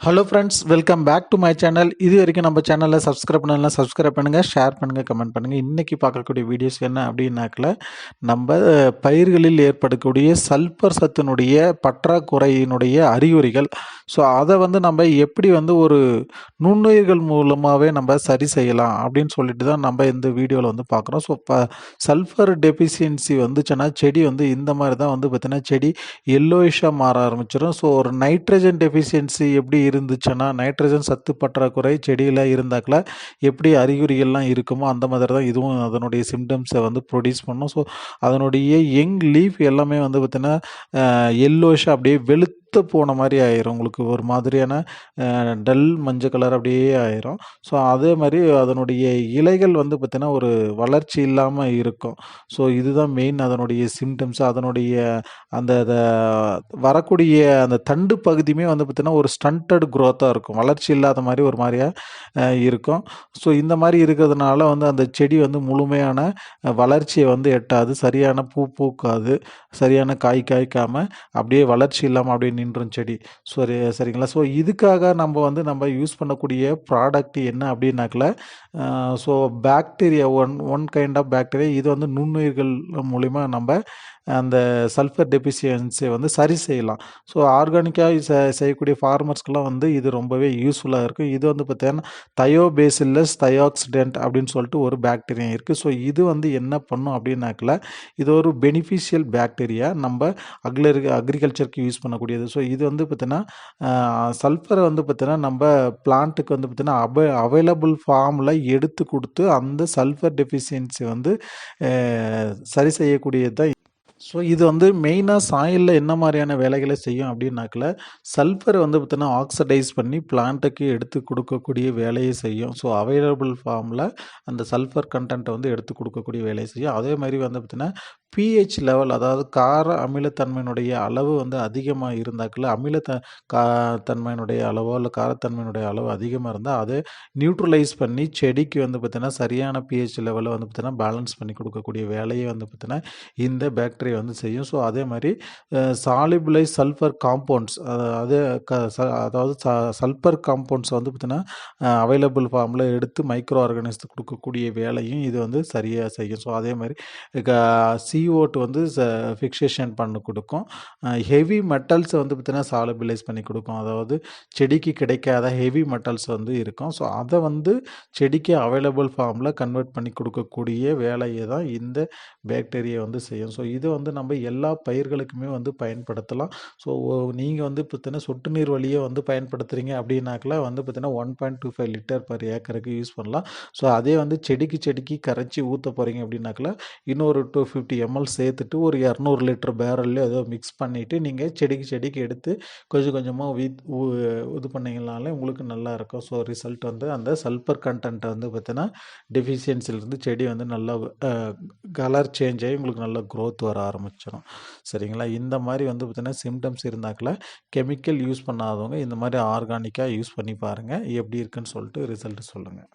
Hello friends welcome back to my channel இது வரைக்கும் நம்ம சேனலில் சப்ஸ்கிரைப் பண்ணலாம் சப்ஸ்கிரைப் பண்ணுங்கள் ஷேர் பண்ணுங்கள் கமெண்ட் பண்ணுங்கள் இன்றைக்கி பார்க்கக்கூடிய வீடியோஸ் என்ன அப்படின்னாக்கில் நம்ம பயிர்களில் ஏற்படக்கூடிய சல்பர் சத்தினுடைய பற்றாக்குறையினுடைய அறிகுறிகள். ஸோ அதை வந்து நம்ம எப்படி வந்து ஒரு நுண்ணுயிர்கள் மூலமாகவே நம்ம சரி செய்யலாம் அப்படின்னு சொல்லிட்டு தான் நம்ம இந்த வீடியோவில் வந்து பார்க்குறோம். ஸோ இப்போ சல்ஃபர் டெஃபிஷியன்சி வந்துச்சுன்னா செடி வந்து இந்த மாதிரி தான் வந்து பார்த்திங்கன்னா செடி எல்லோயிஷாக மாற ஆரம்பிச்சிடும் ஸோ ஒரு நைட்ரஜன் டெஃபிஷியன்சி எப்படி இருந்துச்சுன்னா நைட்ரஜன் சத்து பற்றாக்குறை செடியில் இருந்தாக்கல எப்படி அறிகுறிகள்லாம் இருக்குமோ அந்த மாதிரி தான் இதுவும் அதனுடைய சிம்டம்ஸை வந்து ப்ரொடியூஸ் பண்ணும். ஸோ அதனுடைய யங் லீஃப் எல்லாமே வந்து பார்த்திங்கன்னா எல்லோஷாக அப்படியே வெளுத்து போன மாதிரி ஆயிரும். உங்களுக்கு ஒரு மாதிரியான டல் மஞ்சள் கலர் அப்படியே ஆயிரும். ஸோ அதே மாதிரி அதனுடைய இலைகள் வந்து பார்த்திங்கன்னா ஒரு வளர்ச்சி இல்லாமல் இருக்கும். ஸோ இதுதான் மெயின் அதனுடைய சிம்டம்ஸ் அதனுடைய அந்த அதை வரக்கூடிய அந்த தண்டு பகுதியுமே வந்து பார்த்திங்கன்னா ஒரு ஸ்டண்டட் க்ரோத்தாக இருக்கும். வளர்ச்சி இல்லாத மாதிரி ஒரு மாதிரியா இருக்கும். ஸோ இந்த மாதிரி இருக்கிறதுனால வந்து அந்த செடி வந்து முழுமையான வளர்ச்சியை வந்து எட்டாது. சரியான பூ பூக்காது. சரியான காய் காய்க்காம அப்படியே வளர்ச்சி இல்லாமல் அப்படியே நின்றும் செடி. சரி சரிங்களா? ஸோ இதுக்காக நம்ம வந்து நம்ம யூஸ் பண்ணக்கூடிய ப்ராடக்ட் என்ன அப்படின்னாக்கல so bacteria one one kind of bacteria இது வந்து நுண்ணுயிர்கள் மூலிமா நம்ம அந்த சல்ஃபர் டெபிஷியன்சியை வந்து சரி செய்யலாம். ஸோ ஆர்கானிக்காக செய்யக்கூடிய ஃபார்மர்ஸ்க்கெலாம் வந்து இது ரொம்பவே யூஸ்ஃபுல்லாக இருக்கும் இது வந்து பார்த்தீங்கன்னா தயோபேசில்லஸ் தயோஆக்சிடென்ட் அப்படின்னு சொல்லிட்டு ஒரு பேக்டீரியா இருக்குது ஸோ இது வந்து என்ன பண்ணும் அப்படின்னாக்கல இது ஒரு பெனிஃபிஷியல் பேக்டீரியா நம்ம அக்லரி அக்ரிகல்ச்சருக்கு யூஸ் பண்ணக்கூடியது. ஸோ இது வந்து பார்த்தீங்கன்னா சல்ஃபரை வந்து பார்த்தீங்கன்னா நம்ம பிளான்ட்டுக்கு வந்து பார்த்தீங்கன்னா அவை அவைலபிள் ஃபார்மில் எடுத்து கொடுத்து அந்த சல்ஃபர் டெஃபிஷியன்சி வந்து சரி செய்யக்கூடியது தான் ஸோ இது வந்து மெயினாக சாயிலில் என்ன மாதிரியான வேலைகளை செய்யும் அப்படின்னாக்கல சல்ஃபரை வந்து பார்த்தீங்கன்னா ஆக்சடைஸ் பண்ணி பிளான்ட்டுக்கு எடுத்து கொடுக்கக்கூடிய வேலையை செய்யும். ஸோ அவைலபிள் ஃபார்மில் அந்த சல்ஃபர் கண்டென்ட்டை வந்து எடுத்து கொடுக்கக்கூடிய வேலையை செய்யும். அதே மாதிரி வந்து பார்த்தீங்கன்னா பிஹெச் லெவல் அதாவது கார அமிலத்தன்மையினுடைய அளவு வந்து அதிகமாக இருந்தாக்கல அமிலத்த கா தன்மையினுடைய அளவோ இல்லை காரத்தன்மையினுடைய அளவு அதிகமாக இருந்தால் அதை நியூட்ரலைஸ் பண்ணி செடிக்கு வந்து பார்த்திங்கன்னா சரியான பிஹெச் லெவலை வந்து பார்த்திங்கன்னா பேலன்ஸ் பண்ணி கொடுக்கக்கூடிய வேலையை வந்து பார்த்திங்கன்னா இந்த பேக்டீரியா வந்து செய்யும். ஸோ அதே மாதிரி சாலிபுலைஸ் சல்ஃபர் காம்பவுண்ட்ஸ் அது க ச- அதாவது சல்ஃபர் காம்பவுண்ட்ஸ் வந்து பார்த்திங்கன்னா அவைலபிள் ஃபார்மில் எடுத்து மைக்ரோ ஆர்கானிஸ்க்கு கொடுக்கக்கூடிய வேலையும் இது வந்து சரியாக செய்யும். ஸோ அதே மாதிரி சி CO2 வந்து ஃபிக்சேஷன் பண்ணி கொடுக்கும். ஹெவி மெட்டல்ஸை வந்து பார்த்திங்கன்னா சாலபிலைஸ் பண்ணி கொடுக்கும். அதாவது செடிக்கு கிடைக்காத ஹெவி மெட்டல்ஸ் வந்து இருக்கும். ஸோ அதை வந்து செடிக்கு அவைலபிள் ஃபார்மில் கன்வெர்ட் பண்ணி கொடுக்கக்கூடிய வேலையை தான் இந்த பேக்டீரியா வந்து செய்யும். ஸோ இதை வந்து நம்ம எல்லா பயிர்களுக்குமே வந்து பயன்படுத்தலாம். ஸோ நீங்கள் வந்து பார்த்திங்கன்னா சொட்டு நீர் வழியை வந்து பயன்படுத்துகிறீங்க அப்படின்னாக்கில் வந்து பார்த்திங்கன்னா one point two five liter per ஏக்கருக்கு யூஸ் பண்ணலாம். ஸோ அதே வந்து செடிக்கு செடிக்கு கரைச்சி ஊற்ற போகிறீங்க அப்படின்னாக்கில் இன்னொரு டூ ஃபிஃப்டி எம்எல் சேர்த்துட்டு ஒரு இரநூறு லிட்டர் பேரல்லையோ ஏதோ மிக்ஸ் பண்ணிவிட்டு நீங்கள் செடிக்கு செடிக்கு எடுத்து கொஞ்சம் கொஞ்சமாக வீ இது பண்ணிங்கனாலே உங்களுக்கு நல்லாயிருக்கும் ஸோ ரிசல்ட் வந்து அந்த சல்ஃபர் கண்டென்ட்டை வந்து பார்த்தீங்கன்னா டெஃபிஷியன்சிலேருந்து செடி வந்து நல்லா கலர் சேஞ்ச் ஆகி உங்களுக்கு நல்லா க்ரோத் வர ஆரம்பிச்சிடும். சரிங்களா? இந்த மாதிரி வந்து பார்த்தீங்கன்னா சிம்டம்ஸ் இருந்தாக்கல கெமிக்கல் யூஸ் பண்ணாதவங்க இந்த மாதிரி ஆர்கானிக்காக யூஸ் பண்ணி பாருங்கள் எப்படி இருக்குன்னு சொல்லிட்டு ரிசல்ட் சொல்லுங்கள்